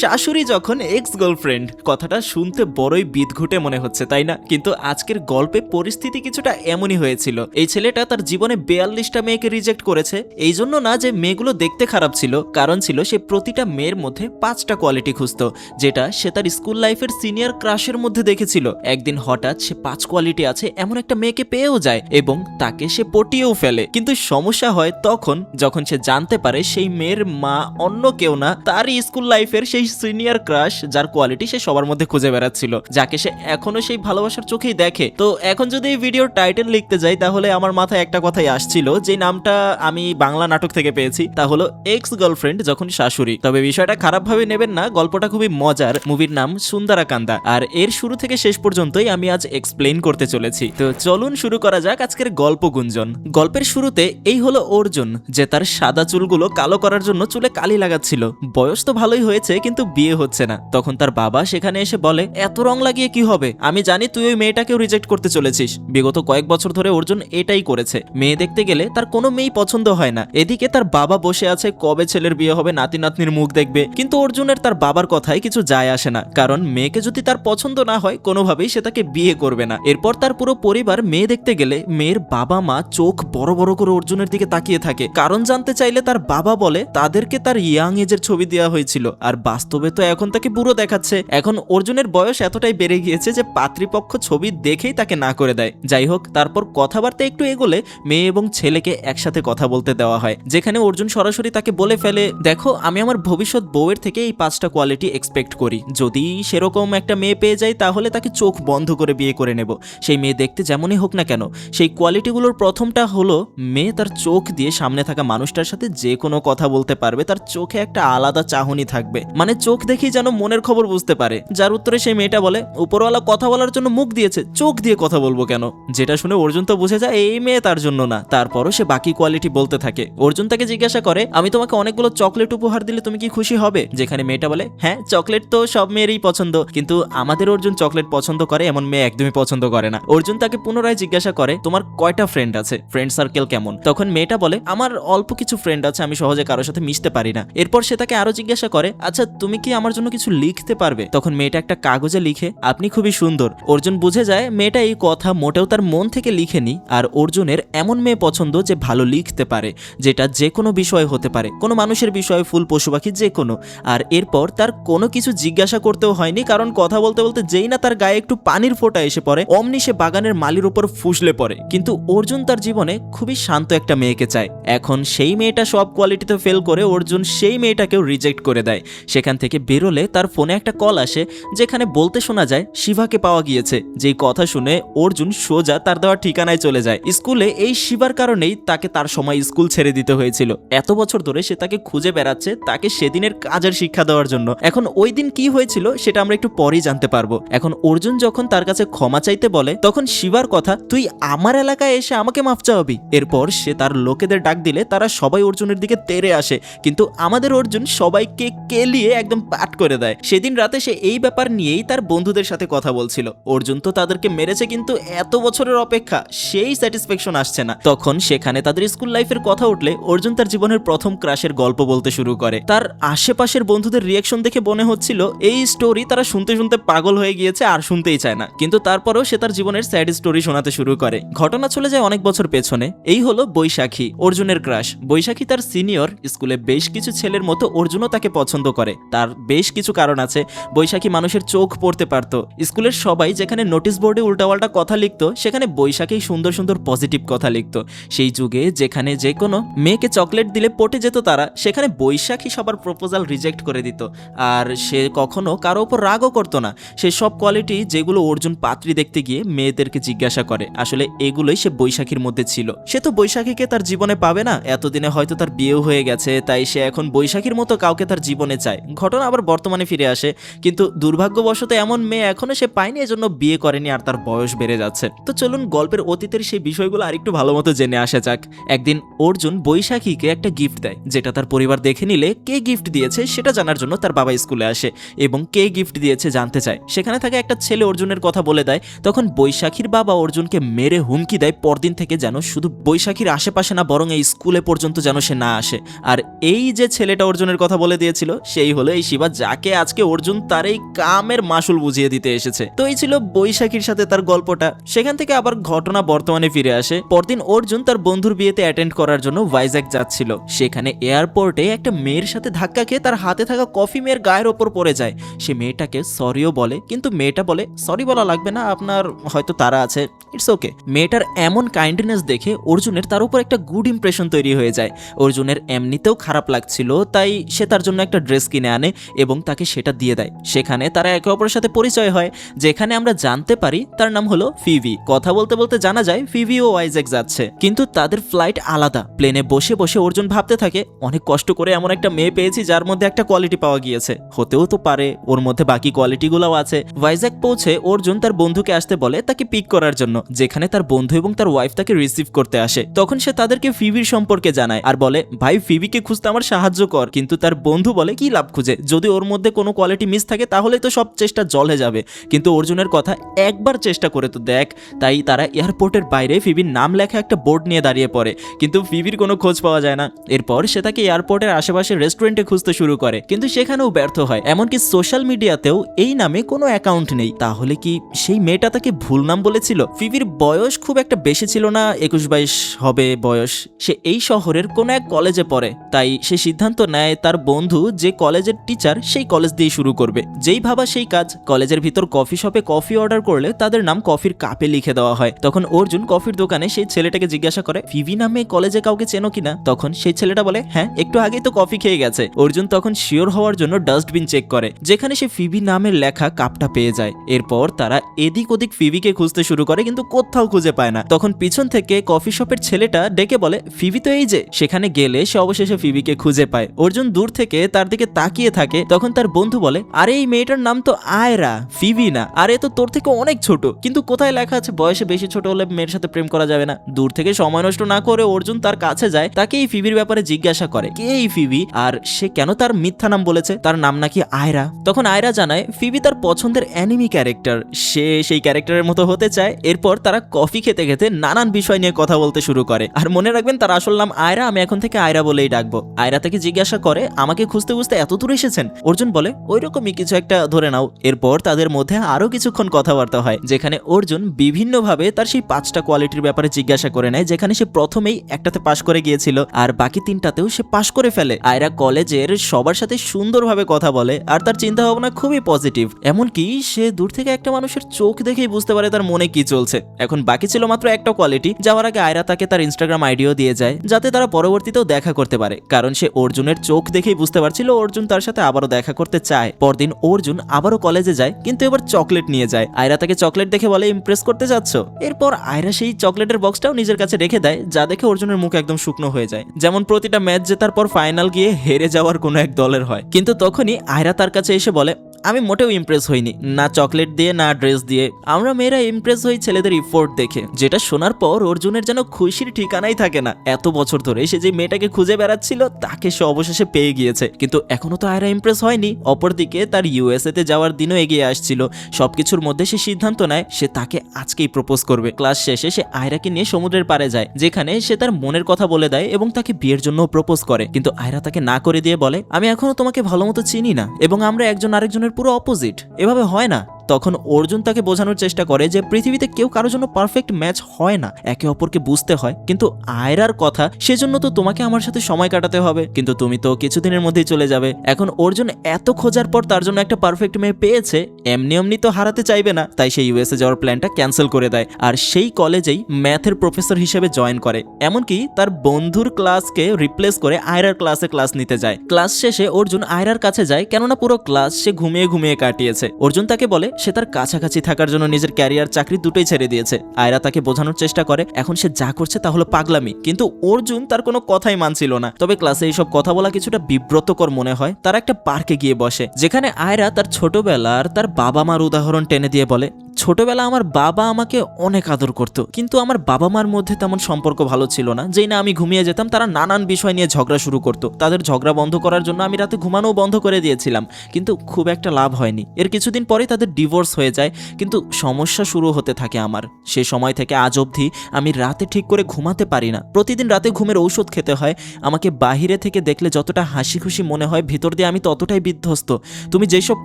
শাশুড়ি যখন ex girlfriend কথাটা শুনতে বড়ই বিদঘুটে মনে হচ্ছে, তাই না? কিন্তু আজকের গল্পে পরিস্থিতি কিছুটা এমনই হয়েছিল। এই ছেলেটা তার জীবনে বেয়াল্লিশটা মেয়েকে রিজেক্ট করেছে। এই জন্য না যে মেয়েগুলো দেখতে খারাপ ছিল, কারণ ছিল সে প্রতিটা মেয়ের মধ্যে পাঁচটা কোয়ালিটি খুঁজত, যেটা সে তার স্কুল লাইফের সিনিয়র ক্রাশের মধ্যে দেখেছিল। একদিন হঠাৎ সে পাঁচ কোয়ালিটি আছে এমন একটা মেয়েকে পেয়েও যায় এবং তাকে সে পটিয়েও ফেলে। কিন্তু সমস্যা হয় তখন যখন সে জানতে পারে সেই মেয়ের মা অন্য কেউ না, তারই স্কুল লাইফের সেই সিনিয়র ক্রাশ যার কোয়ালিটি সে সবার মধ্যে খুঁজে বেড়াচ্ছিল, যাকে সে এখনও সেই ভালোবাসার চোখেই দেখে। তো এখন যদি এই ভিডিওর টাইটেল লিখতে যাই, তাহলে আমার মাথায় একটা কথাই আসছিল, যে নামটা আমি বাংলা নাটক থেকে পেয়েছি, তা হলো এক্স গার্লফ্রেন্ড যখন শাশুড়ি। তবে বিষয়টা খারাপভাবে নেবেন না, গল্পটা খুবই মজার মুভির নাম সুন্দরাকান্দা। আর এর শুরু থেকে শেষ পর্যন্তই আমি আজ এক্সপ্লেন করতে চলেছি। তো চলুন শুরু করা যাক আজকের গল্প গুঞ্জন। গল্পের শুরুতে এই হলো অর্জুন, যে তার সাদা চুলগুলো কালো করার জন্য চুলে কালি লাগাচ্ছিল। বয়স তো ভালোই হয়েছে, কিন্তু বিয়ে হচ্ছে না। তখন তার বাবা সেখানে এসে বলে, এত রং লাগিয়ে কি হবে? আমি জানি তুই ওই মেয়েটাকেও রিজেক্ট করতে চলেছিস। বিগত কয়েক বছর ধরে অর্জুন এটাই করেছে। মেয়ে দেখতে গেলে তার কোনো মেয়েই পছন্দ হয় না। এদিকে তার বাবা বসে আছে, কবে ছেলের বিয়ে হবে নাতি নাতনির মুখ দেখবে। কিন্তু অর্জুনের তার বাবার কথায় কিছু যায় আসে না। কারণ মেয়েকে যদি তার পছন্দ না হয়, কোনোভাবেই সে তাকে বিয়ে করবে না। এরপর তার পুরো পরিবার মেয়ে দেখতে গেলে মেয়ের বাবা মা চোখ বড় বড় করে অর্জুনের দিকে তাকিয়ে থাকে। কারণ জানতে চাইলে তার বাবা বলে, তাদেরকে তার ইয়াং এজের ছবি দেওয়া হয়েছিল। আর বাস্তবে তো এখন তাকে বুড়ো দেখাচ্ছে। এখন অর্জুনের বয়স এতটাই বেড়ে গিয়েছে যে পাত্রীপক্ষ ছবি দেখেই তাকে না করে দেয়। যাই হোক, তারপর কথাবার্তা একটু এগোলে মেয়ে এবং ছেলেকে একসাথে কথা বলতে দেওয়া হয়, যেখানে অর্জুন সরাসরি তাকে বলে ফেলে, দেখো, আমি আমার ভবিষ্যৎ বউয়ের থেকে এই পাঁচটা কোয়ালিটি এক্সপেক্ট করি। যদি সেরকম একটা মেয়ে পেয়ে যাই, তাহলে তাকে চোখ বন্ধ করে বিয়ে করে নেব। সেই মেয়ে দেখতে যেমনই হোক না কেন, সেই কোয়ালিটিগুলোর প্রথমটা হলো, মেয়ে তার চোখ দিয়ে সামনে থাকা মানুষটার সাথে যে কোনো কথা বলতে পারবে, তার চোখে একটা আলাদা চাহনি থাকবে। মানে চোখ দেখেই যেন মনের খবর বুঝতে পারে। যার উত্তরে সেই মেয়েটা বলে, উপরওয়ালা কথা বলার জন্য মুখ দিয়েছে, চোখ দিয়ে কথা বলব কেন? যেটা শুনে অর্জুন তো বুঝে যায়, এই মেয়ে তার জন্য না। তারপরও সে বাকি কোয়ালিটি বলতে থাকে। অর্জুন তাকে জিজ্ঞাসা করে, আমি তোমাকে অনেকগুলো চকলেট উপহার দিলে তুমি কি খুশি হবে? যেখানে মেয়েটা বলে হ্যাঁ চকলেট তো সব মেয়েরই পছন্দ, কিন্তু আমাদের অর্জুন চকলেট পছন্দ করে, এমন মেয়ে একদমই পছন্দ করে না। অর্জুন তাকে পুনরায় জিজ্ঞাসা করে, তোমার কয়টা ফ্রেন্ড আছে? ফ্রেন্ড সার্কেল কেমন? তখন মেয়েটা বলে, আমার অল্প কিছু ফ্রেন্ড আছে, আমি সহজে কারোর সাথে মিশতে পারি না। এরপর সে তাকে আরও জিজ্ঞাসা করে আচ্ছা তুমি কি আমার জন্য কিছু লিখতে পারবে? তখন মেয়েটা একটা কাগজে লিখে, আপনি খুবই সুন্দর। অর্জুন বুঝে যায়, মেয়েটা এই কথা মোটেও তার মন থেকে লিখেনি, আর অর্জুনের এমন মেয়ে পছন্দ যে ভালো লিখতে পারে, যেটা যে কোনো বিষয় হতে পারে। কোনো মানুষের বিষয়ে, ফুল, পশু পাখি যে কোনো। আর এরপর তার কোনো কিছু জিজ্ঞাসা করতেও হয়নি, কারণ কথা বলতে বলতে যেই না তার গায়ে একটু পানির ফোঁটা এসে পড়ে, অমনি সে বাগানের মালির উপর ফুসলে পড়ে। কিন্তু অর্জুন তার জীবনে খুবই শান্ত একটা মেয়েকে চায়। এখন সেই মেয়েটা সব কোয়ালিটিতে ফেল করে, অর্জুন সেই মেয়েটাকেও রিজেক্ট করে দেয়। সেখান থেকে বেরোলে তার ফোনে একটা কল আসে, যেখানে বলতে শোনা যায় শিভাকে পাওয়া গিয়েছে। যেই কথা শুনে অর্জুন সোজা তার দেওয়া ঠিকানায় চলে যায়। স্কুলে এই শিবার কারণেই তাকে তার সময় স্কুল ছেড়ে দিতে হয়েছিল। এত বছর ধরে সে তাকে খুঁজে বেড়াচ্ছে, তাকে সেদিনের কাজের শিক্ষা দেওয়ার জন্য। এখন ওই দিন কি হয়েছিল, সেটা আমরা একটু পরেই জানতে পারব। এখন অর্জুন যখন তার কাছে ক্ষমা চাইতে বলে, তখন শিবার কথা, তুই আমার এলাকায় এসে আমাকে মাফ চাওয়াবি। এরপর সে তার লোকেদের ডাক দিলে তারা সবাই অর্জুনের দিকে তেরে আসে। কিন্তু আমাদের অর্জুন সবাইকে কেলিয়ে একদম পাট করে দেয়। সেদিন রাতে সে এই ব্যাপার নিয়েই তার বন্ধুদের সাথে কথা বলছিল। অর্জুন তো তাদেরকে মেরেছে কিন্তু এত বছরের অপেক্ষা সেই স্যাটিসফ্যাকশন আসছে না। তখন সেখানে তাদের স্কুল লাইফের কথা উঠলে অর্জুন তার জীবনের প্রথম ক্রাশের গল্প বলতে শুরু করে। তার আশেপাশের বন্ধুদের রিয়াকশন দেখে মনে হচ্ছিল, এই স্টোরি তারা শুনতে শুনতে পাগল হয়ে গিয়েছে আর শুনতেই চায় না। কিন্তু তারপরেও সে তার জীবনের স্যাড স্টোরি শোনাতে শুরু করে। ঘটনা চলে যায় অনেক বছর পেছনে। এই হলো বৈশাখী, অর্জুনের ক্রাশ বৈশাখী তার সিনিয়র স্কুলে বেশ কিছু ছেলের মতো অর্জুনও তাকে পছন্দ করে। তার বেশ কিছু কারণ আছে। বৈশাখী মানুষের চোখ পড়তে পারত। স্কুলের সবাই যেখানে নোটিশ বোর্ডে উল্টাপাল্টা কথা লিখতো, সেখানে বৈশাখী সুন্দর সুন্দর পজিটিভ কথা লিখত। সেই যুগে যেখানে যে কোনো মেয়েকে চকলেট দিলে পটে যেত তারা, সেখানে বৈশাখী সবার প্রপোজাল রিজেক্ট করে দিত। আর সে কখনো কারও ওপর রাগও করতো না। সে সব কোয়ালিটি যেগুলো অর্জুন পাত্রী দেখতে গিয়ে মেয়েদেরকে জিজ্ঞাসা করে। আসলে এগুলোই সে বৈশাখীর মধ্যে ছিল। সে তো বৈশাখীকে তার জীবনে পাবে না। এতদিনে হয়তো তার বিয়েও হয়ে গেছে, তাই সে এখন বৈশাখীর মতো কাউকে তার জীবনে চায়। ঘটনা আবার বর্তমানে ফিরে আসে। কিন্তু দুর্ভাগ্যবশত এমন মেয়ে এখনও সে পায়নি, এজন্য বিয়ে করেনি আর তার বয়স বেড়ে যাচ্ছে। তো চলুন গল্পের অতীতের সেই বিষয়গুলো আরেকটু ভালো মতো জেনে আসা যাক। একদিন অর্জুন বৈশাখীকে একটা গিফট দেয়, যেটা তার পরিবার দেখে নিলে কে গিফট দিয়েছে সেটা জানার জন্য তার বাবা স্কুলে আসে এবং কে গিফট দিয়েছে জানতে চায়। সেখানে থাকে একটা ছেলে অর্জুনের কথা বলে দেয়, তখন বৈশাখীর বাবা অর্জুনকে মেরে হুমকি দেয় পরদিন থেকে যেন শুধু বৈশাখীর আশেপাশে না, বরং এই স্কুলে পর্যন্ত যেন সে না আসে। আর এই যে ছেলেটা অর্জুনের কথা বলে দিয়েছিল, সেই হলো হলো শিবা যাকে আজকে অর্জুন তার এই কামের মাসুল বুঝিয়ে দিতে এসেছে। তো এই ছিল বৈশাখীর সাথে তার গল্পটা। সেখান থেকে আবার ঘটনা বর্তমানে ফিরে আসে। পরদিন অর্জুন তার বন্ধুর বিয়েতে অ্যাটেন্ড করার জন্য ভাইজ্যাক যাচ্ছিল। সেখানে এয়ারপোর্টে একটা মেয়ের সাথে ধাক্কা খেয়ে তার হাতে থাকা কফি মেয়ের গায়ের ওপর পড়ে যায়। সে মেয়েটাকে সরিও বলে, কিন্তু মেয়েটা বলে সরি বলা লাগবে না, আপনার হয়তো তারা আছে। ইটস ওকে মেয়েটার এমন কাইন্ডনেস দেখে অর্জুনের তার উপর একটা গুড ইমপ্রেশন তৈরি হয়ে যায়। অর্জুনের এমনিতেও খারাপ লাগছিল, তাই সে তার জন্য একটা ড্রেস কিনে আনে এবং তাকে সেটা দিয়ে দেয়। সেখানে তারা একে অপরের সাথে পরিচয় হয়, যেখানে আমরা জানতে পারি তার নাম হলো ফিভি। কথা বলতে বলতে জানা যায়, ফিভি ও ওয়াইজ্যাক যাচ্ছে। কিন্তু তাদের ফ্লাইট আলাদা। প্লেনে বসে বসে অর্জুন ভাবতে থাকে, অনেক কষ্ট করে এমন একটা মেয়ে পেয়েছি যার মধ্যে একটা কোয়ালিটি পাওয়া গিয়েছে। হতেও তো পারে, ওর মধ্যে বাকি কোয়ালিটিগুলোও আছে। ওয়াইজ্যাক পৌঁছে অর্জুন তার বন্ধুকে আসতে বলে তাকে পিক করার জন্য, যেখানে তার বন্ধু এবং তার ওয়াইফ তাকে রিসিভ করতে আসে। তখন সে তাদেরকে ফিবির সম্পর্কে জানায় আর বলে, ভাই ফিবিকে খুঁজতে আমার সাহায্য কর। কিন্তু তার বন্ধু বলে, কি লাভ খুঁজে। যদি ওর মধ্যে কোনো কোয়ালিটি মিস থাকে তাহলে তো সব চেষ্টা জলে যাবে। কিন্তু অর্জুনের কথা একবার চেষ্টা করে তো দেখ, তাই তারা এয়ারপোর্টের বাইরে ফিবির নাম লেখা একটা বোর্ড নিয়ে দাঁড়িয়ে পড়ে। কিন্তু ফিবির কোনো খোঁজ পাওয়া যায় না। এরপর সে তাকে এয়ারপোর্টের আশেপাশে রেস্টুরেন্টে খুঁজতে শুরু করে। কিন্তু সেখানেও ব্যর্থ হয়। এমনকি সোশ্যাল মিডিয়াতেও এই নামে কোনো অ্যাকাউন্ট নেই। তাহলে কি সেই মেয়েটা তাকে ভুল নাম বলেছিল? ফিবির বয়স খুব একটা বেশি ছিল না, একুশ বাইশ হবে বয়স। সে এই শহরের কোনো এক কলেজে পড়ে। তাই সে সিদ্ধান্ত নেয়, তার বন্ধু যে কলেজের টিচার সেই কলেজ দিয়ে শুরু করবে। যেই ভাবা সেই কাজ, কলেজের ভিতর কফি শপে কফি অর্ডার করলে তাদের নাম কফির কাপে লিখে দেওয়া হয়। তখন অর্জুন কফির দোকানে সেই ছেলেটাকে জিজ্ঞাসা করে ফিভি নামে কলেজে কাউকে চেনো কিনা? তখন সেই ছেলেটা বলে হ্যাঁ একটু আগেই তো কফি খেয়ে গেছে। অর্জুন তখন শিওর হওয়ার জন্য ডাস্টবিন চেক করে, যেখানে সে ফিবি নামের লেখা কাপটা পেয়ে যায়। এরপর তারা এদিক ওদিক ফিবিকে খুঁজতে শুরু করে, কিন্তু কোথাও খুঁজে পায় না। তখন পিছন থেকে কফি শপের ছেলেটা ডেকে বলে ফিবি তো এই যে। সেখানে গেলে সে অবশেষে ফিবিকে খুঁজে পায়। অর্জুন দূর থেকে তার দিকে তাকিয়ে থাকে, তখন তার বন্ধু বলে, আরে, এই মেয়েটার নাম তো আয়রা ফিবি না আরে তো তোর থেকে অনেক ছোট। কিন্তু কোথায় লেখা আছে, বয়সে বেশি ছোট হলে মেয়ের সাথে প্রেম করা যাবে না। দূর থেকে সময় নষ্ট না করে অর্জুন তার কাছে যায় তাকে এই ফিবির ব্যাপারে জিজ্ঞাসা করে, কে এই ফিবি? আর সে কেন তার মিথ্যা নাম বলেছে? তার নাম নাকি আয়রা? তখন আয়রা জানায়, ফিবি তার পছন্দের অ্যানিমি ক্যারেক্টার সে সেই ক্যারেক্টারের মতো হতে চায়। এরপর তারা কফি খেতে খেতে নানান বিষয় নিয়ে কথা বলতে শুরু করে। আর মনে রাখবেন, তার আসল নাম আয়রা। আমি এখন থেকে আয়রা বলেই ডাকবো। আয়রা থেকে জিজ্ঞাসা করে, আমাকে খুঁজতে খুঁজতে এত দূর এসেছেন। অর্জুন বলে ওই রকমই কিছু একটা ধরে নাও। এরপর তাদের মধ্যে আরও কিছুক্ষণ কথাবার্তা হয়, যেখানে অর্জুন বিভিন্নভাবে তার সেই পাঁচটা কোয়ালিটির ব্যাপারে জিজ্ঞাসা করে নেয়, যেখানে সে প্রথমেই একটাতে পাশ করে গিয়েছিল আর বাকি তিনটাতেও সে পাশ করে ফেলে। আয়রা কলেজের সবার সাথে সুন্দরভাবে কথা বলে আর তার চিন্তা ভাবনা খুবই পজিটিভ এমনকি সে দূর থেকে একটা মানুষের চোখ দেখেই বুঝতে পারে তার মনে কি চলছে। এখন বাকি ছিল মাত্র একটা কোয়ালিটি যাওয়ার আগে আয়রা তাকে তার ইনস্টাগ্রাম আইডিও দিয়ে যায়, যাতে তারা পরবর্তীতেও দেখা করতে পারে। কারণ সে অর্জুনের চোখ দেখেই বুঝতে পারছিল অর্জুন তার সাথে আবারও দেখা করতে চায়। পরদিন অর্জুন আবারও কলেজে যায়, কিন্তু এবার চকলেট নিয়ে যায়। আয়রা তাকে চকলেট দেখে বলে, ইমপ্রেস করতে যাচ্ছ? এরপর আয়রা সেই চকলেটের বক্সটাও নিজের কাছে রেখে দেয়, যা দেখে অর্জুনের মুখ একদম শুকনো হয়ে যায়। যেমন প্রতিটা ম্যাচ জেতার পর ফাইনাল গিয়ে হেরে যাওয়ার কোনো এক দলের হয়। কিন্তু তখনই আয়রা তার কাছে এসে বলে আমি মোটেও ইমপ্রেস হইনি। না চকলেট দিয়ে, না ড্রেস দিয়ে। আমরা মেয়েরা ইমপ্রেস হই ছেলেদের ইফোর্ট দেখে। যেটা শোনার পর অর্জুনের যেন খুশির ঠিকানাই থাকে না। এত বছর ধরে সে যে মেয়েটাকে খুঁজে বেড়াচ্ছিল, তাকে সে অবশেষে পেয়ে গিয়েছে। কিন্তু এখনও তো আয়রা ইমপ্রেস হয়নি। অপরদিকে তার ইউএসএ তে যাওয়ার দিনও এগিয়ে আসছিল। সবকিছুর মধ্যে সে সিদ্ধান্ত নেয়, সে তাকে আজকেই প্রপোজ করবে। ক্লাস শেষে সে আয়রাকে নিয়ে সমুদ্রের পাড়ে যায়, যেখানে সে তার মনের কথা বলে দেয় এবং তাকে বিয়ের জন্য প্রপোজ করে। কিন্তু আয়রা তাকে না করে দিয়ে বলে, আমি এখনও তোমাকে ভালো মতো চিনি না এবং আমরা একজন আরেকজনের পুরো অপোজিট এভাবে হয় না। তখন অর্জুন তাকে বোঝানোর চেষ্টা করে যে পৃথিবীতে কেউ কারোর জন্য পারফেক্ট ম্যাচ হয় না। একে অপরকে বুঝতে হয়। কিন্তু আয়রার কথা, সেজন্য তো তোমাকে আমার সাথে সময় কাটাতে হবে। কিন্তু তুমি তো কিছুদিনের মধ্যেই চলে যাবে। এখন অর্জুন এত খোঁজার পর তার জন্য একটা পারফেক্ট মেয়ে পেয়েছে, এমনি এমনি তো হারাতে চাইবে না। তাই সে ইউএসএ যাওয়ার প্ল্যানটা ক্যান্সেল করে দেয়। আর সেই কলেজেই ম্যাথের প্রফেসর হিসেবে জয়েন করে। এমনকি তার বন্ধুর ক্লাসকে রিপ্লেস করে আয়রার ক্লাসে ক্লাস নিতে যায়। ক্লাস শেষে অর্জুন আয়রার কাছে যায়, কেননা পুরো ক্লাস সে ঘুমিয়ে ঘুমিয়ে কাটিয়েছে। অর্জুন তাকে বলে সে তার কাছাকাছি থাকার জন্য নিজের ক্যারিয়ার চাকরি দুটোই ছেড়ে দিয়েছে। আয়রা তাকে বোঝানোর চেষ্টা করে, এখন সে যা করছে তা হলো পাগলামি। কিন্তু অর্জুন তার কোনো কথাই মানছিল না। তবে ক্লাসে এইসব কথা বলা কিছুটা বিব্রতকর মনে হয়। তারা একটা পার্কে গিয়ে বসে, যেখানে আয়রা তার ছোটবেলার তার বাবা মার উদাহরণ টেনে দিয়ে বলে ছোটবেলা আমার বাবা আমাকে অনেক আদর করতো, কিন্তু আমার বাবা মার মধ্যে তেমন সম্পর্ক ভালো ছিল না। যেই না আমি ঘুমিয়ে যেতাম, তারা নানান বিষয় নিয়ে ঝগড়া শুরু করতো। তাদের ঝগড়া বন্ধ করার জন্য আমি রাতে ঘুমানোও বন্ধ করে দিয়েছিলাম, কিন্তু খুব একটা লাভ হয়নি। এর কিছুদিন পরে তাদের ডিভোর্স হয়ে যায়, কিন্তু সমস্যা শুরু হতে থাকে আমার। সে সময় থেকে আজ অবধি আমি রাতে ঠিক করে ঘুমাতে পারি না। প্রতিদিন রাতে ঘুমের ঔষধ খেতে হয়, আমাকে বাহিরে থেকে দেখলে যতটা হাসি খুশি মনে হয়, ভিতর দিয়ে আমি ততটাই বিধ্বস্ত। তুমি যেসব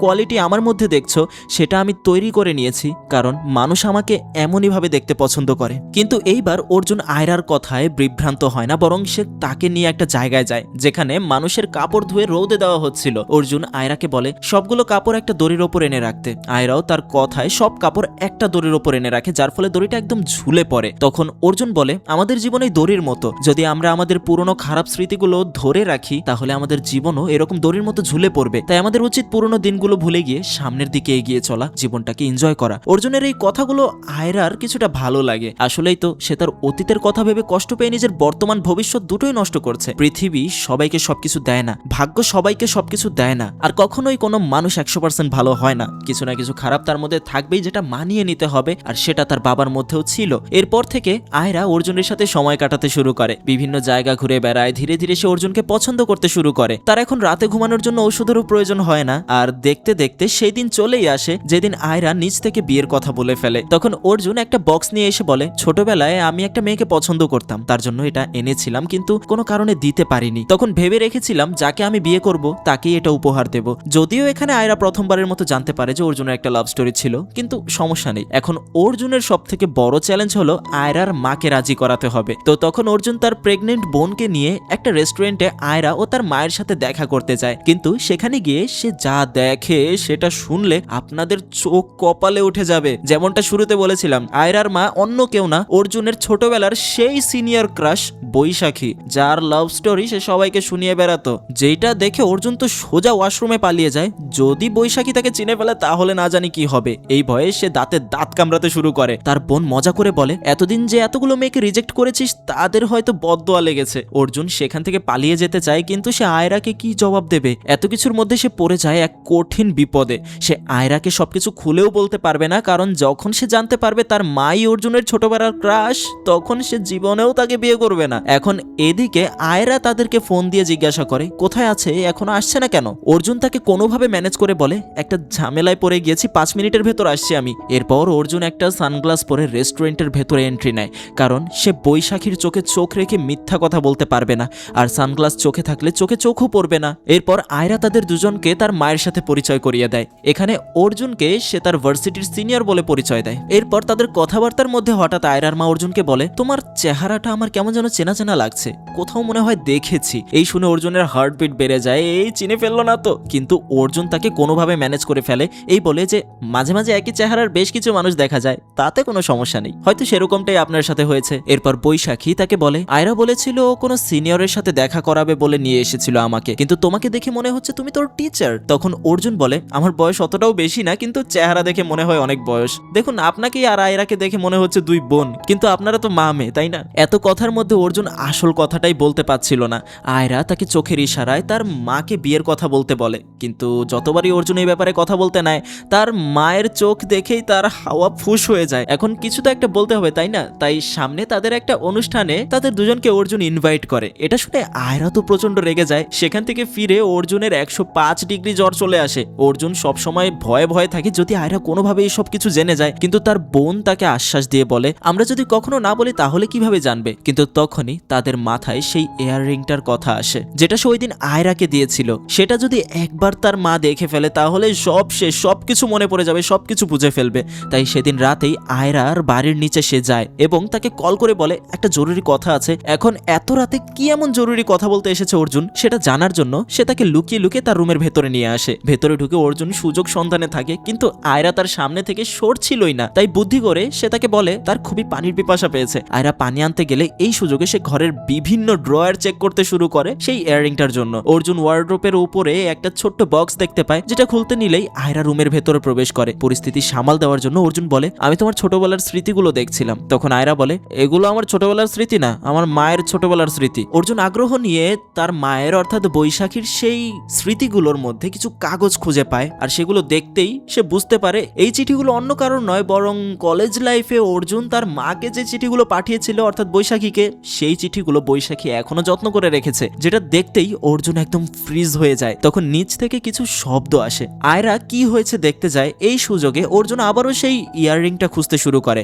কোয়ালিটি আমার মধ্যে দেখছ, সেটা আমি তৈরি করে নিয়েছি। কারণ মানুষ আমাকে এমনইভাবে দেখতে পছন্দ করে। কিন্তু এইবার অর্জুন আয়রার কথায় বিভ্রান্ত হয় না, বরং সে তাকে নিয়ে একটা জায়গায় যায়, যেখানে মানুষের কাপড় ধুয়ে রোদে দেওয়া হচ্ছিল। অর্জুন আয়রাকে বলে, সবগুলো কাপড় একটা দড়ির ওপর এনে রাখতে। আয়রাও তার কথায়, সব কাপড় একটা দড়ির ওপর এনে রাখে, যার ফলে দড়িটা একদম ঝুলে পড়ে। তখন অর্জুন বলে, আমাদের জীবনে দড়ির মতো। যদি আমরা আমাদের পুরনো খারাপ স্মৃতিগুলো ধরে রাখি, তাহলে আমাদের জীবনও এরকম দড়ির মতো ঝুলে পড়বে। তাই আমাদের উচিত পুরনো দিনগুলো ভুলে গিয়ে সামনের দিকে এগিয়ে চলা, জীবনটাকে এনজয় করা। অর্জুনের এই কথাগুলো আয়রার কিছুটা ভালো লাগে। আসলেই তো, সে তার অতীতের কথা ভেবে কষ্ট পেয়ে নিজের বর্তমান ভবিষ্যৎ দুটোই নষ্ট করছে। পৃথিবী সবাইকে সবকিছু দেয় না, ভাগ্য সবাইকে সবকিছু দেয় না, আর কখনোই কোনো মানুষ একশো পার্সেন্ট ভালো হয় না। কিছু না কিছু খারাপ তার মধ্যে থাকবেই যেটা মানিয়ে নিতে হবে, আর সেটা তার বাবার মধ্যেও ছিল। এরপর থেকে আয়রা অর্জুনের সাথে সময় কাটাতে শুরু করে। বিভিন্ন জায়গা ঘুরে বেড়ায়, ধীরে ধীরে সে অর্জুনকে পছন্দ করতে শুরু করে। তার এখন রাতে ঘুমানোর জন্য ওষুধেরও প্রয়োজন হয় না, আর দেখতে দেখতে সেই দিন চলেই আসে, যেদিন আয়রা নিজ থেকে বিয়ের কথা বলে ফেলে। তখন অর্জুন একটা বক্স নিয়ে এসে বলে, ছোটবেলায় আমি একটা মেয়েকে পছন্দ করতাম। তার জন্য এটা এনেছিলাম, কিন্তু কোনো কারণে দিতে পারিনি। তখন ভেবে রেখেছিলাম, যাকে আমি বিয়ে করব, তাকেই এটা উপহার দেব। যদিও এখানে আয়রা প্রথমবারের মতো জানতে পারে যে অর্জুনের একটা লাভ স্টোরি ছিল, কিন্তু সমস্যা নেই। এখন অর্জুনের সব থেকে বড় চ্যালেঞ্জ হলো আয়রার মাকে রাজি করাতে হবে। তো তখন অর্জুন তার প্রেগনেন্ট বোনকে নিয়ে একটা রেস্টুরেন্টে আয়রা ও তার মায়ের সাথে দেখা করতে যায়। কিন্তু সেখানে গিয়ে সে যা দেখে, সেটা শুনলে আপনাদের চোখ কপালে উঠে যাবে। যেমনটা শুরুতে বলেছিলাম, আয়রার মা অন্য কেউ না, অর্জুনের ছোটবেলার সেই সিনিয়র ক্রাশ বৈশাখী, যার লাভ স্টোরি সে সবাইকে শুনিয়ে বেড়াতো। যেটা দেখে অর্জুন তো সোজা ওয়াশরুমে পালিয়ে যায়। যদি বৈশাখী তাকে চিনে ফেলে, তাহলে না জানি কি হবে। এই ভয়ে সে দাঁতে দাঁত কামড়াতে শুরু করে। তার বোন মজা করে বলে, এতদিন যে এতগুলো মেয়েকে রিজেক্ট করেছিস, তাদের হয়তো বদদোয়া লেগেছে। অর্জুন সেখান থেকে পালিয়ে যেতে চায়, কিন্তু সে আয়রাকে কি জবাব দেবে? এত কিছুর মধ্যে সে পড়ে যায় এক কঠিন বিপদে। সে আয়রাকে সবকিছু খুলেও বলতে পারবে না কারণ যখন সে জানতে পারবে তার মাই অর্জুনের ছোটবেলার ক্রাশ, তখন সে জীবনেও তাকে বিয়ে করবে না। এখন এদিকে আয়রা তাদেরকে ফোন দিয়ে জিজ্ঞাসা করে, কোথায় আছে? এখনও আসছে না কেন? অর্জুন তাকে কোনোভাবে ম্যানেজ করে বলে, একটা ঝামেলায় পড়ে গিয়েছি, পাঁচ মিনিটের ভেতর আসছি আমি। এরপর অর্জুন একটা সানগ্লাস পরে রেস্টুরেন্টের ভেতরে এন্ট্রি নেয়, কারণ সে বৈশাখীর চোখে চোখ রেখে মিথ্যা কথা বলতে পারবে না, আর সানগ্লাস চোখে থাকলে চোখে চোখও পড়বে না। এরপর আয়রা তাদের দুজনকে তার মায়ের সাথে পরিচয় করিয়ে দেয়। এখানে অর্জুনকে সে তার ভার্সিটির সিনিয়র বলে পরিচয় দেয়। এরপর তাদের কথাবার্তার মধ্যে হঠাৎ আয়রার মা অর্জুনকে বলে, তোমার চেহারাটা আমার কেমন যেন চেনা চেনা লাগছে। কোথাও মনে হয় দেখেছি। এই শুনে অর্জুনের হার্টবিট বেড়ে যায়। এই চিনে ফেলল না তো। কিন্তু অর্জুন তাকে কোনোভাবে ম্যানেজ করে ফেলে। এই বলে যে, মাঝে মাঝে একই চেহারার বেশ কিছু মানুষ দেখা যায়। তাতে কোনো সমস্যা নেই। হয়তো সেরকমটাই আপনার সাথে হয়েছে। এরপর বৈশাখী তাকে বলে, আয়রা বলেছিল ও কোনো সিনিয়রের সাথে দেখা করাবে বলে নিয়ে এসেছিল আমাকে। কিন্তু তোমাকে দেখে মনে হচ্ছে তুমি তোর টিচার তখন অর্জুন বলে, আমার বয়স অতটাও বেশি না, কিন্তু চেহারা দেখে মনে হয় অনেক বয়স। দেখুন আপনাকে আর আয়রাকে দেখে মনে হচ্ছে দুই বোন। কিন্তু আপনারা তো মা মেয়ে, তাই না? এত কথার মধ্যে অর্জুন আসল কথাটাই বলতে পারছিল না। আয়রা তাকে চোখের ইশারায় তার মাকে বিয়ের কথা বলতে বলে। কিন্তু যতবারই অর্জুন এই ব্যাপারে কথা বলতে নেয়, তার মায়ের চোখ দেখেই তার হাওয়া ফুস হয়ে যায়। এখন কিছু তো একটা বলতে হবে, তাই না? তাই সামনে তাদের একটা অনুষ্ঠানে তাদের দুজনকে অর্জুন ইনভাইট করে। এটা শুনে আয়রা তো প্রচণ্ড রেগে যায়। সেখান থেকে ফিরে অর্জুনের একশো পাঁচ ডিগ্রি জ্বর চলে আসে। অর্জুন সবসময় ভয়ে ভয়ে থাকে, যদি আয়রা কোনোভাবে এই সব কিছু জেনে যায়, কিন্তু তার বোন তাকে আশ্বাস দিয়ে বলে, আমরা যদি কখনো না বলি তাহলে কীভাবে জানবে? কিন্তু তখনই তাদের মাথায় সেই এয়ার রিংটার কথা আসে, যেটা সে ওই দিন আয়রাকে দিয়েছিল। সেটা যদি একবার তার মা দেখে ফেলে, তাহলে সব সে সব কিছু মনে পড়ে যাবে সব কিছু বুঝে ফেলবে। তাই সেদিন রাতেই আয়রার বাড়ির নিচে সে যায় এবং তাকে কল করে বলে, একটা জরুরি কথা আছে। এখন এত রাতে কি এমন জরুরি কথা বলতে এসেছে অর্জুন? সেটা জানার জন্য সে তাকে লুকিয়ে লুকিয়ে তার রুমের ভেতরে নিয়ে আসে। ভেতরে ঢুকে অর্জুন সুযোগ সন্ধানে থাকে, কিন্তু আয়রা তার সামনে থেকে সরছিলই না। তাই বুদ্ধি করে সে তাকে বলে, তার খুবই পানির পিপাসা পেয়েছে। আয়রা পানি আনতে গেলে এই সুযোগে সে ঘরের বিভিন্ন ড্রয়ার চেক করতে শুরু করে সেই ইয়াররিংটার জন্য। অর্জুন ওয়ার্ড্রোপের উপরে একটা ছোট্ট বক্স দেখতে পায়, যেটা খুলতে নিলেই আয়রা রুমের ভেতরে প্রবেশ করে। পরিস্থিতি সামাল দেওয়ার জন্য অর্জুন বলে, আমি তোমার ছোটবেলার স্মৃতিগুলো দেখছিলাম। তখন আয়রা বলে, এগুলো আমার ছোটবেলার স্মৃতি না, আমার মায়ের ছোটবেলার স্মৃতি। অর্জুন আগ্রহ নিয়ে তার মায়ের অর্থাৎ বৈশাখীর সেই স্মৃতিগুলোর মধ্যে কিছু কাগজ খুঁজে পায়, আর সেগুলো দেখতেই সে বুঝতে পারে, এই চিঠিগুলো চিঠিগুলো অন্য কারণ নয়, বরং কলেজ লাইফে অর্জুন তার মাকে যে চিঠিগুলো পাঠিয়েছিল, অর্থাৎ বৈশাখীকে, সেই চিঠিগুলো বৈশাখী এখনও যত্ন করে রেখেছে, যেটা দেখতেই অর্জুন একদম ফ্রিজ হয়ে যায়। তখন নিচ থেকে কিছু শব্দ আসে। আয়রা কি হয়েছে দেখতে যায়, এই সুযোগে অর্জুন আবারও সেই ইয়াররিংটা খুঁজতে শুরু করে।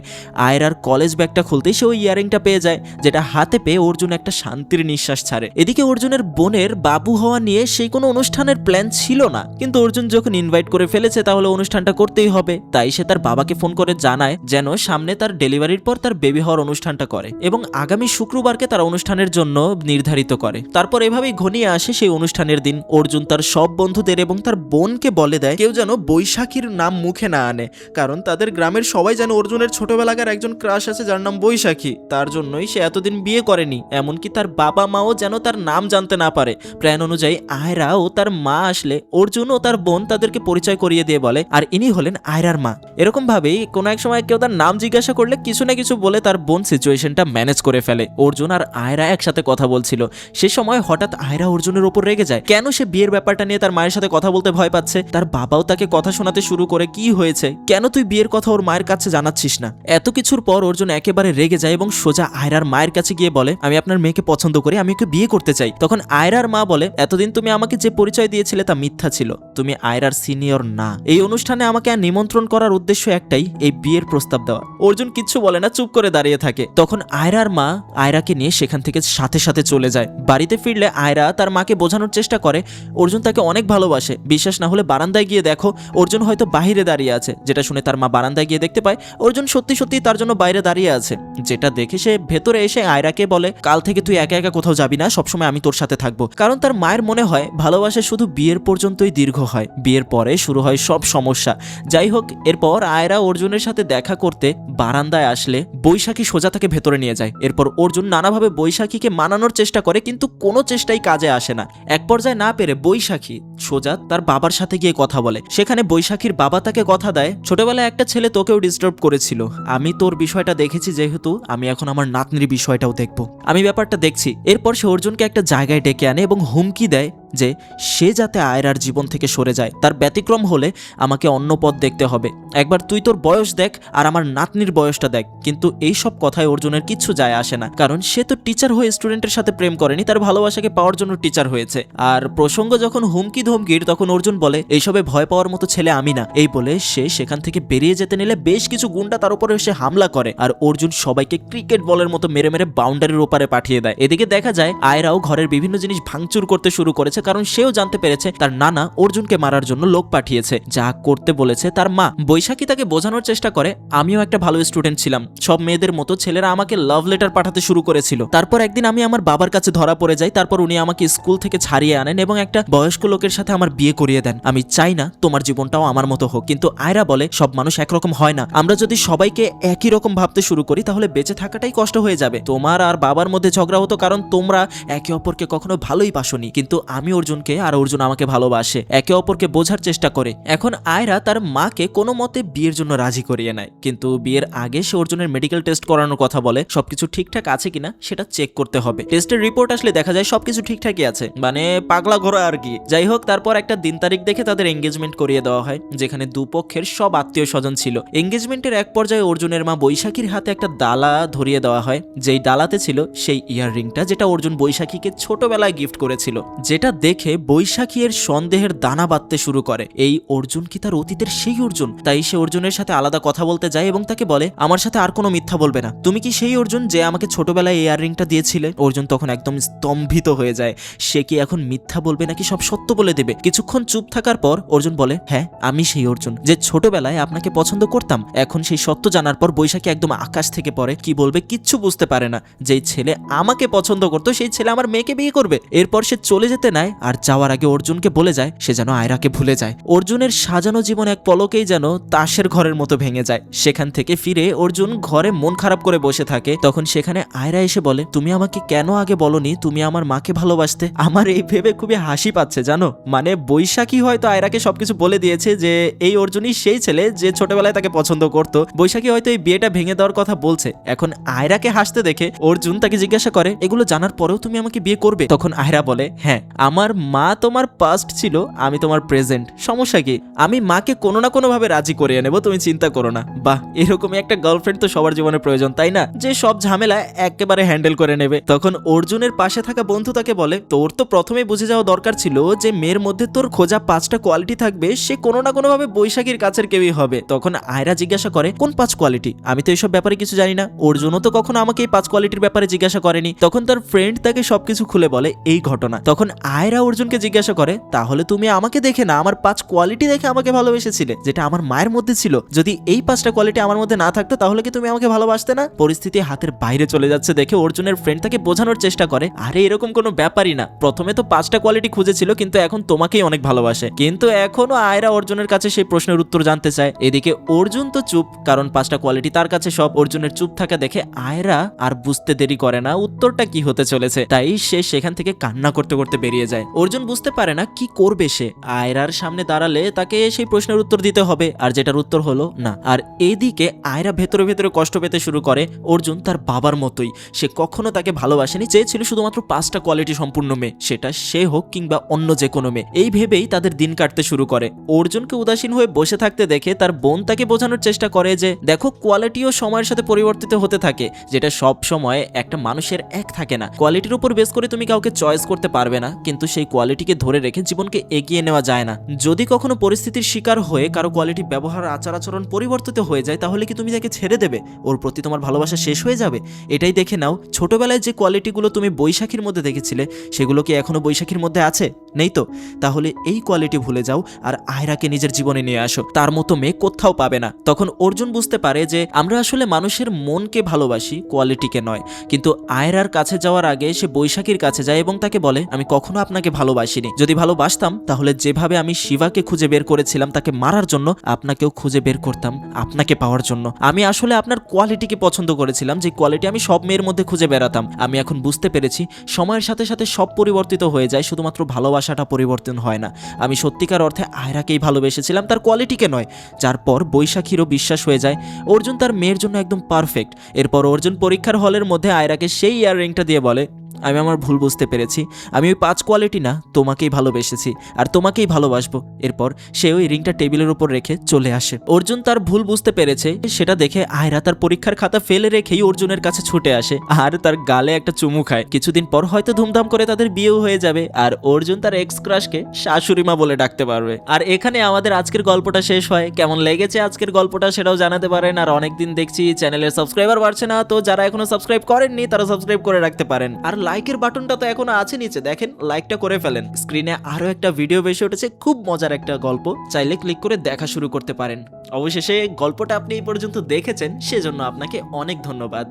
আয়রার কলেজ ব্যাগটা খুলতেই সে ওই ইয়াররিংটা পেয়ে যায়, যেটা হাতে পেয়ে অর্জুন একটা শান্তির নিঃশ্বাস ছাড়ে। এদিকে অর্জুনের বোনের বাবু হওয়া নিয়ে সেই কোনো অনুষ্ঠানের প্ল্যান ছিল না, কিন্তু অর্জুন যখন ইনভাইট করে ফেলেছে, তাহলে অনুষ্ঠানটা করতেই হবে, তাই সে তার বাবাকে ফোন করে জানায় যেন সামনে তার ডেলিভারির পর তার বেবি হওয়ার অনুষ্ঠানটা করে এবং আগামী শুক্রবারকে তার অনুষ্ঠানের জন্য নির্ধারিত করে। তারপর এভাবেই ঘনিয়ে আসে সেই অনুষ্ঠানের দিন। অর্জুন তার সব বন্ধুদের এবং তার বোনকে বলে দেয়, কেউ যেন বৈশাখীর নাম মুখে না আনে, কারণ তাদের গ্রামের সবাই যেন অর্জুনের ছোটবেলাকার একজন ক্রাশ আছে যার নাম বৈশাখী। তার জন্যই সে এতদিন বিয়ে করেনি, এমনকি তার বাবা মাও যেন তার নাম জানতে না পারে। প্ল্যান অনুযায়ী আয়রা ও তার মা আসলে অর্জুন ও তার বোন তাদেরকে পরিচয় করিয়ে দিয়ে বলে, আর ইনি হলেন আয়রার মা। এরকম ভাবেই কোনো এক সময় কেউ তার নাম জিজ্ঞাসা করলে কিছু না কিছু বলে তার বোন সিচুয়েশনটা ম্যানেজ করে ফেলে। অর্জুন আর আয়রা একসাথে কথা বলছিল। সে সময় হঠাৎ আয়রা অর্জুনের ওপর রেগে যায়। কেন সে বিয়ের ব্যাপারটা নিয়ে তার মায়ের সাথে কথা বলতে ভয় পাচ্ছে? তার বাবাও তাকে কথা শোনাতে শুরু করে। কি হয়েছে? কেন তুই বিয়ের কথা ওর মায়ের কাছে জানাচ্ছিস না? এত কিছুর পর অর্জুন একেবারে রেগে যায় এবং সোজা আয়রার মায়ের কাছে গিয়ে বলে, আমি আপনার মেয়েকে পছন্দ করি, আমি ওকে বিয়ে করতে চাই। তখন আয়রার মা বলে, এতদিন তুমি আমাকে যে পরিচয় দিয়েছিলে তা মিথ্যা ছিল। তুমি আয়রার সিনিয়র না। এই অনুষ্ঠানে আমাকে আর নিমন্ত্রণ করার উদ্দেশ্য একটাই, এই বিয়ের প্রস্তাব দেওয়া। অর্জুন কিচ্ছু বলে না, চুপ করে দাঁড়িয়ে থাকে। তখন আয়রার মা আয়রাকে নিয়ে সেখান থেকে সাথে সাথে চলে যায়। বাড়িতে ফিরলে আয়রা তার মাকে বোঝানোর চেষ্টা করে, অর্জুন তাকে অনেক ভালোবাসে। বিশ্বাস না হলে বারান্দায় গিয়ে দেখো, অর্জুন হয়তো বাইরে দাঁড়িয়ে আছে। যেটা শুনে তার মা বারান্দায় গিয়ে দেখতে পায়, অর্জুন সত্যি সত্যি তার জন্য বাইরে দাঁড়িয়ে আছে। যেটা দেখে সে ভেতরে এসে আয়রাকে বলে, কাল থেকে তুই একা একা কোথাও যাবি না, সবসময় আমি তোর সাথে থাকব। কারণ তার মায়ের মনে হয়, ভালোবাসা শুধু বিয়ের পর্যন্তই দীর্ঘ হয়। বিয়ের পরে শুরু হয় সব সমস্যা। যাই হোক এরপর আয়রা অর্জুনের সাথে দেখা করতে বারান্দায় আসলে বৈশাখী সোজা তাকে ভেতরে নিয়ে যায়। এরপর অর্জুন নানাভাবে বৈশাখীকে মানানোর চেষ্টা করে, কিন্তু কোনো চেষ্টাই কাজে আসে না। এক পর্যায়ে না পেরে বৈশাখী সোজা তার বাবার সাথে গিয়ে কথা বলে। সেখানে বৈশাখীর বাবা তাকে কথা দেয়, ছোটবেলায় একটা ছেলে তোকেও ডিস্টার্ব করেছিল। আমি তোর বিষয়টা দেখেছি যেহেতু আমি এখন আমার নাতনির বিষয়টাও দেখব। আমি ব্যাপারটা দেখছি। এরপর সে অর্জুনকে একটা জায়গায় ডেকে আনে এবং হুমকি দেয় যে সে যাতে আয়রার জীবন থেকে সরে যায়, তার ব্যতিক্রম হলে আমাকে অন্য পথ দেখতে হবে। একবার তুই তোর বয়স দেখ আর আমার নাতনির বয়সটা দেখ, কিন্তু এই সব কথায় অর্জুনের কিচ্ছু যায় আসে না, কারণ সে তো টিচার হয়ে স্টুডেন্টের সাথে প্রেম করেনি, তার ভালোবাসাকে পাওয়ার জন্য টিচার হয়েছে। আর প্রসঙ্গ যখন হুমকি ধমকির তখন অর্জুন বলে, এইসবে ভয় পাওয়ার মতো ছেলে আমি না। এই বলে সে সেখান থেকে বেরিয়ে যেতে নিলে বেশ কিছু গুন্ডা তার উপরে এসে হামলা করে, আর অর্জুন সবাইকে ক্রিকেট বলের মতো মেরে মেরে বাউন্ডারির ওপারে পাঠিয়ে দেয়। এদিকে দেখা যায়, আয়রাও ঘরের বিভিন্ন জিনিস ভাঙচুর করতে শুরু করেছে কারণ সেও জানতে পেরেছে তার নানা অর্জুনকে মারার জন্য লোক পাঠিয়েছে, যা করতে বলেছে তার মা। বৈশাখী তাকে বোঝানোর চেষ্টা করে, আমিও একটা ভালো স্টুডেন্ট ছিলাম। সব মেয়েদের মতো ছেলেরা আমাকে লাভ লেটার পাঠাতে শুরু করেছিল। তারপর একদিন আমি আমার বাবার কাছে ধরা পড়ে যাই, তারপর উনি আমাকে স্কুল থেকে ছাড়িয়ে আনেন এবং একটা বয়স্ক লোকের সাথে আমার বিয়ে করিয়ে দেন। আমি চাই না তোমার জীবনটাও আমার মতো হোক, কিন্তু আয়রা বলে, সব মানুষ একরকম হয় না। আমরা যদি সবাইকে একই রকম ভাবতে শুরু করি, তাহলে বেঁচে থাকাটাই কষ্ট হয়ে যাবে। তোমার আর বাবার মধ্যে ঝগড়া হতো কারণ তোমরা একে অপরকে কখনো ভালোই বাসনি। কিন্তু আমি অর্জুনকে আর অর্জুন আমাকে ভালোবাসে। একে অপরকে বোঝার চেষ্টা করে। এখন আয়রা তার মাকে কোনো মতে বিয়ের জন্য রাজি করিয়ে নেয়। কিন্তু বিয়ের আগে সে অর্জুনের মেডিকেল টেস্ট করানোর কথা বলে। সবকিছু ঠিকঠাক আছে কিনা সেটা চেক করতে হবে। টেস্টের রিপোর্ট আসলে দেখা যায় সবকিছু ঠিকঠাকই আছে। মানে পাগলা ঘোরা আর কি। যাই হোক, তারপর একটা দিন তারিখ দেখে তাদের এঙ্গেজমেন্ট করিয়ে দেওয়া হয়, যেখানে দুপক্ষের সব আত্মীয় স্বজন ছিল এঙ্গেজমেন্টের এক পর্যায়ে অর্জুনের মা বৈশাখীর হাতে একটা দালা ধরিয়ে দেওয়া হয়। যেই দালাতে ছিল সেই ইয়াররিংটা যেটা অর্জুন বৈশাখীকে ছোটবেলায় গিফট করেছিল। যেটা দেখে বৈশাখী এর সন্দেহের দানা বাঁধতে শুরু করে। এই অর্জুন কি তার অতীতের সেই অর্জুন? তাই সে অর্জুনের সাথে আলাদা কথা বলতে যায় এবং তাকে বলে, আমার সাথে আর কোনো মিথ্যা বলবে না। তুমি কি সেই অর্জুন যে আমাকে ছোটবেলায় এই ইয়াররিংটা দিয়েছিলে? অর্জুন তখন একদম স্তম্ভিত হয়ে যায়। সে কি এখন মিথ্যা বলবে নাকি সব সত্য বলে দেবে? কিছুক্ষণ চুপ থাকার পর অর্জুন বলে হ্যাঁ আমি সেই অর্জুন, যে ছোটবেলায় আপনাকে পছন্দ করতাম। এখন সেই সত্য জানার পর বৈশাখী একদম আকাশ থেকে পড়ে, কি বলবে কিচ্ছু বুঝতে পারে না। যেই ছেলে আমাকে পছন্দ করতো, সেই ছেলে আমার মেয়েকে বিয়ে করবে। এরপর সে চলে যেতে নেয় আর যাওয়ার আগে অর্জুনকে বলে যায়, সে যেন আয়রাকে ভুলে যায়। অর্জুনের সাজানো জীবন এক পলকেই যেন তাসের ঘরের মতো ভেঙে যায়। সেখান থেকে ফিরে অর্জুন ঘরে মন খারাপ করে বসে থাকে। তখন সেখানে আয়রা এসে বলে, তুমি আমাকে কেন আগে বলনি? তুমি আমার মাকে ভালোবাসতে। আমার এই ভেবে খুবই হাসি পাচ্ছে, জানো? মানে বৈশাখী হয়তো আয়রাকে সবকিছু বলে দিয়েছে যে, এই অর্জুনই সেই ছেলে যে ছোটবেলায় তাকে পছন্দ করতো। বৈশাখী হয়তো এই বিয়েটা ভেঙে দেওয়ার কথা বলছে। এখন আয়রাকে হাসতে দেখে অর্জুন তাকে জিজ্ঞাসা করে, এগুলো জানার পরেও তুমি আমাকে বিয়ে করবে? তখন আয়রা বলে হ্যাঁ আমার মা তোমার পাস্ট ছিল, আমি তোমার প্রেজেন্ট সমস্যা কি? আমি মাকে কোনো না কোনো ভাবে রাজি করিয়ে নেব, তুমি চিন্তা করো না। বাহ, এরকমই একটা গার্লফ্রেন্ড তো সবার জীবনে প্রয়োজন, তাই না? যে সব ঝামেলা একেবারে হ্যান্ডেল করে নেবে। তখন অর্জুনের পাশে থাকা বন্ধু তাকে বলে, তোর তো প্রথমেই বুঝে যাওয়া দরকার ছিল যে মেয়ের মধ্যে তোর খোঁজা পাঁচটা কোয়ালিটি থাকবে, সে কোনো না কোনো ভাবে বৈশাখীর কাছের কেউই হবে। তখন আয়রা জিজ্ঞাসা করে, কোন পাঁচ কোয়ালিটি আমি তো এইসব ব্যাপারে কিছু জানি না। অর্জুনও তো কখনো আমাকে এই পাঁচ কোয়ালিটির ব্যাপারে জিজ্ঞাসা করেনি। তখন তার ফ্রেন্ড তাকে সবকিছু খুলে বলে, এই ঘটনা। তখন আয়রা অর্জুনকে জিজ্ঞাসা করে, তাহলে তুমি আমাকে দেখে না, আমার পাঁচ কোয়ালিটি দেখে আমাকে ভালোবেসেছিলে, যেটা আমার মায়ের মধ্যে ছিল। যদি এই পাঁচটা কোয়ালিটি আমার মধ্যে না থাকতো, তাহলে কি তুমি আমাকে ভালোবাসতে না? পরিস্থিতি হাতের বাইরে চলে যাচ্ছে দেখে অর্জুনের ফ্রেন্ড তাকে বোঝানোর চেষ্টা করে, আরে, এরকম কোনো ব্যাপারই না। প্রথমে তো পাঁচটা কোয়ালিটি খুঁজেছিল, কিন্তু এখন তোমাকেই অনেক ভালোবাসে। কিন্তু এখনও আয়রা অর্জুনের কাছে সেই প্রশ্নের উত্তর জানতে চায়। এদিকে অর্জুন তো চুপ, কারণ পাঁচটা কোয়ালিটি তার কাছে সব। অর্জুনের চুপ থাকা দেখে আয়রা আর বুঝতে দেরি করে না, উত্তরটা কি হতে চলেছে। তাই সে সেখান থেকে কান্না করতে করতে বেরিয়ে যায়। অর্জুন বুঝতে পারে না কি করবে সে। আয়রার সামনে দাঁড়ালে তাকে সেই প্রশ্নের উত্তর দিতে হবে। আর যেটার উত্তর হলো, না। আর এদিকে আয়রা ভেতরে ভেতরে কষ্ট পেতে শুরু করে। অর্জুন তার বাবার মতোই। সে কখনো তাকে ভালোবাসেনি, চেয়েছিল শুধুমাত্র পাঁচটা কোয়ালিটি সম্পূর্ণ মেয়ে। সেটা সে হোক কিংবা অন্য যে কোনো মেয়ে। এই ভেবেই তাদের দিন কাটতে শুরু করে। অর্জুনকে উদাসীন হয়ে বসে থাকতে দেখে তার বোন তাকে বোঝানোর চেষ্টা করে যে, দেখো কোয়ালিটিও সময়ের সাথে পরিবর্তিত হতে থাকে, যেটা সব সময় একটা মানুষের এক থাকে না। কোয়ালিটির উপর বেস করে তুমি কাউকে চয়েস করতে পারবে না। কিন্তু সেই কোয়ালিটিকে ধরে রেখে জীবনকে এগিয়ে নেওয়া যায় না। যদি কখনো পরিস্থিতির শিকার হয়ে কারও কোয়ালিটি ব্যবহার আচার আচরণ পরিবর্তিত হয়ে যায়, তাহলে কি তুমি তাকে ছেড়ে দেবে? ওর প্রতি তোমার ভালোবাসা শেষ হয়ে যাবে? এটাই দেখে নাও, ছোটবেলায় যে কোয়ালিটিগুলো তুমি বৈশাখীর মধ্যে দেখেছিলে, সেগুলো কি এখনও বৈশাখীর মধ্যে আছে? নেই তো? তাহলে এই কোয়ালিটি ভুলে যাও আর আয়রাকে নিজের জীবনে নিয়ে আসো। তার মতো মেয়ে কোথাও পাবে না। তখন অর্জুন বুঝতে পারে যে আমরা আসলে মানুষের মনকে ভালোবাসি কোয়ালিটিকে নয়। কিন্তু আয়রার কাছে যাওয়ার আগে সে বৈশাখীর কাছে যায় এবং তাকে বলে, আমি কখনো আপনাকে ভালোবাসিনি। যদি ভালোবাসতাম, তাহলে যেভাবে আমি শিবাকে খুঁজে বের করেছিলাম তাকে মারার জন্য, আপনাকেও খুঁজে বের করতাম, আপনাকে পাওয়ার জন্য। আমি আসলে আপনার কোয়ালিটিকে পছন্দ করেছিলাম, যে কোয়ালিটি আমি সব মেয়ের মধ্যে খুঁজে বেড়াতাম। আমি এখন বুঝতে পেরেছি, সময়ের সাথে সাথে সব পরিবর্তিত হয়ে যায়, শুধুমাত্র ভালোবাসাটা পরিবর্তন হয় না। আমি সত্যিকার অর্থে আয়রাকেই ভালোবেসেছিলাম, তার কোয়ালিটিকে নয়। যার পর বৈশাখীরও বিশ্বাস হয়ে যায়, অর্জুন তার মেয়ের জন্য একদম পারফেক্ট এরপর অর্জুন পরীক্ষার হলের মধ্যে আয়রাকে সেই ইয়ার রিংটা দিয়ে বলে আমি আমার ভুল বুঝতে পেরেছি। আমি ওই পাঁচ কোয়ালিটি না, তোমাকেই ভালোবেসেছি, আর তোমাকেই ভালোবাসবো। এরপর সে ওই রিংটা টেবিলের উপর রেখে চলে আসে। অর্জুন তার ভুল বুঝতে পেরেছে, সেটা দেখে আয়রা তার পরীক্ষার খাতা ফেলে রেখেই অর্জুনের কাছে ছুটে আসে, আর তার গালে একটা চুমু খায়। কিছুদিন পর হয়তো ধুমধাম করে তাদের বিয়েও হয়ে যাবে, আর অর্জুন তার এক্স ক্রাশকে শাশুড়িমা বলে ডাকতে পারবে। আর এখানে আমাদের আজকের গল্পটা শেষ হয়। কেমন লেগেছে আজকের গল্পটা সেটাও জানাতে পারেন, আর অনেকদিন দেখছি, চ্যানেলের সাবস্ক্রাইবার বাড়ছে না, তো যারা এখনও সাবস্ক্রাইব করেননি, তারা সাবস্ক্রাইব করে রাখতে পারেন। আর লাইকের বাটনটা তো এখনও আছে নিচে, দেখেন, লাইকটা করে ফেলেন। স্ক্রিনে আরও একটা ভিডিও বেশি উঠেছে, খুব মজার একটা গল্প, চাইলে ক্লিক করে দেখা শুরু করতে পারেন। অবশেষে গল্পটা আপনি এই পর্যন্ত দেখেছেন, সেজন্য আপনাকে অনেক ধন্যবাদ।